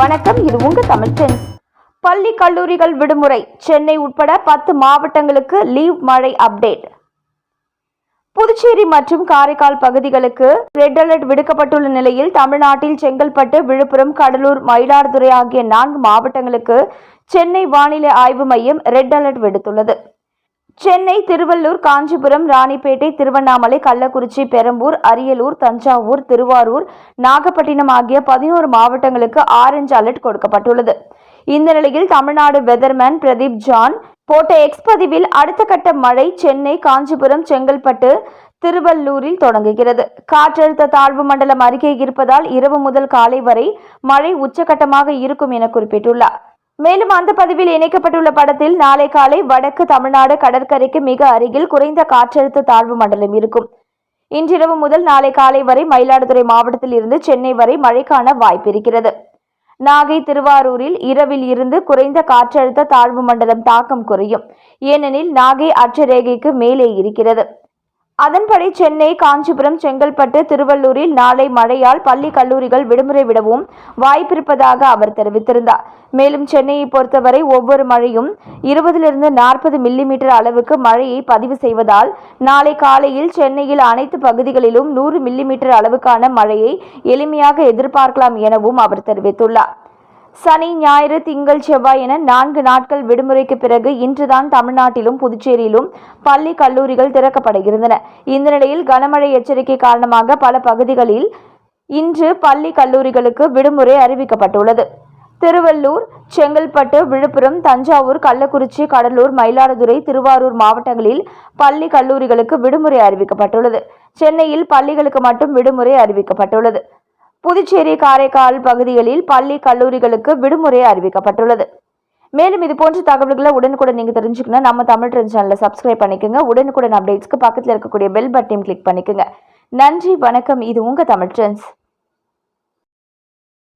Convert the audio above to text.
வணக்கம் இது உங்க தமிழ் சென்ஸ் பள்ளி கல்லூரிகள் விடுமுறை. சென்னை உட்பட பத்து மாவட்டங்களுக்கு லீவ் மழை அப்டேட். புதுச்சேரி மற்றும் காரைக்கால் பகுதிகளுக்கு ரெட் அலர்ட் விடுக்கப்பட்டுள்ள நிலையில் தமிழ்நாட்டில் செங்கல்பட்டு விழுப்புரம் கடலூர் மயிலாடுதுறை ஆகிய நான்கு மாவட்டங்களுக்கு சென்னை வானிலை ஆய்வு மையம் ரெட் அலர்ட் விடுத்துள்ளது. சென்னை திருவள்ளூர் காஞ்சிபுரம் ராணிப்பேட்டை திருவண்ணாமலை கள்ளக்குறிச்சி பெரம்பூர் அரியலூர் தஞ்சாவூர் திருவாரூர் நாகப்பட்டினம் ஆகிய பதினோரு மாவட்டங்களுக்கு ஆரஞ்சு அலர்ட் கொடுக்கப்பட்டுள்ளது. இந்த நிலையில் தமிழ்நாடு வெதர்மேன் பிரதீப் ஜான் போட்ட எக்ஸ் பதிவில் அடுத்த கட்ட மழை சென்னை காஞ்சிபுரம் செங்கல்பட்டு திருவள்ளூரில் தொடங்குகிறது. காற்றழுத்த தாழ்வு மண்டலம் அருகே இருப்பதால் இரவு முதல் காலை வரை மழை உச்சகட்டமாக இருக்கும் என குறிப்பிட்டுள்ளார். மேலும் அந்த பதிவில் இணைக்கப்பட்டுள்ள படத்தில் நாளை காலை வடக்கு தமிழ்நாடு கடற்கரைக்கு மிக அருகில் குறைந்த காற்றழுத்த தாழ்வு மண்டலம் இருக்கும். இன்றிரவு முதல் நாளை காலை வரை மயிலாடுதுறை மாவட்டத்தில் இருந்து சென்னை வரை மழைக்கான வாய்ப்பிருக்கிறது நாகை திருவாரூரில் இரவில் இருந்து குறைந்த காற்றழுத்த தாழ்வு மண்டலம் தாக்கம் குறையும். ஏனெனில் நாகை அட்சரேகைக்கு மேலே இருக்கிறது. அதன்படி சென்னை காஞ்சிபுரம் செங்கல்பட்டு திருவள்ளூரில் நாளை மழையால் பள்ளி கல்லூரிகள் விடுமுறை விடவும் வாய்ப்பிருப்பதாக அவர் தெரிவித்திருந்தார். மேலும் சென்னையை பொறுத்தவரை ஒவ்வொரு மழையும் இருபதிலிருந்து நாற்பது மில்லிமீட்டர் அளவுக்கு மழையை பதிவு செய்வதால் நாளை காலையில் சென்னையில் அனைத்து பகுதிகளிலும் நூறு மில்லிமீட்டர் அளவுக்கான மழையை எளிமையாக எதிர்பார்க்கலாம் எனவும் அவர் தெரிவித்துள்ளார். சனி ஞாயிறு திங்கள் செவ்வாய் என நான்கு நாட்கள் விடுமுறைக்கு பிறகு இன்றுதான் தமிழ்நாட்டிலும் புதுச்சேரியிலும் பள்ளி கல்லூரிகள் திறக்கப்பட இருந்தன இந்த நிலையில் கனமழை எச்சரிக்கை காரணமாக பல பகுதிகளில் இன்று பள்ளி கல்லூரிகளுக்கு விடுமுறை அறிவிக்கப்பட்டுள்ளது. திருவள்ளூர் செங்கல்பட்டு விழுப்புரம் தஞ்சாவூர் கள்ளக்குறிச்சி கடலூர் மயிலாடுதுறை திருவாரூர் மாவட்டங்களில் பள்ளி கல்லூரிகளுக்கு விடுமுறை அறிவிக்கப்பட்டுள்ளது. சென்னையில் பள்ளிகளுக்கு மட்டும் விடுமுறை அறிவிக்கப்பட்டுள்ளது. புதுச்சேரி காரைக்கால் பகுதிகளில் பள்ளி கல்லூரிகளுக்கு விடுமுறை அறிவிக்கப்பட்டுள்ளது. மேலும் இது போன்ற தகவல்களை உடனுக்குடன் நீங்க தெரிஞ்சுக்கணும். நம்ம தமிழ் ட்ரெண்ட் சேனலை சப்ஸ்கிரைப் பண்ணிக்கோங்க. உடனுக்குடன் அப்டேட்ஸ்க்கு பக்கத்தில் இருக்கக்கூடிய பெல் பட்டையும் கிளிக் பண்ணிக்கோங்க. நன்றி வணக்கம். இது உங்க தமிழ் ட்ரெண்ட்ஸ்.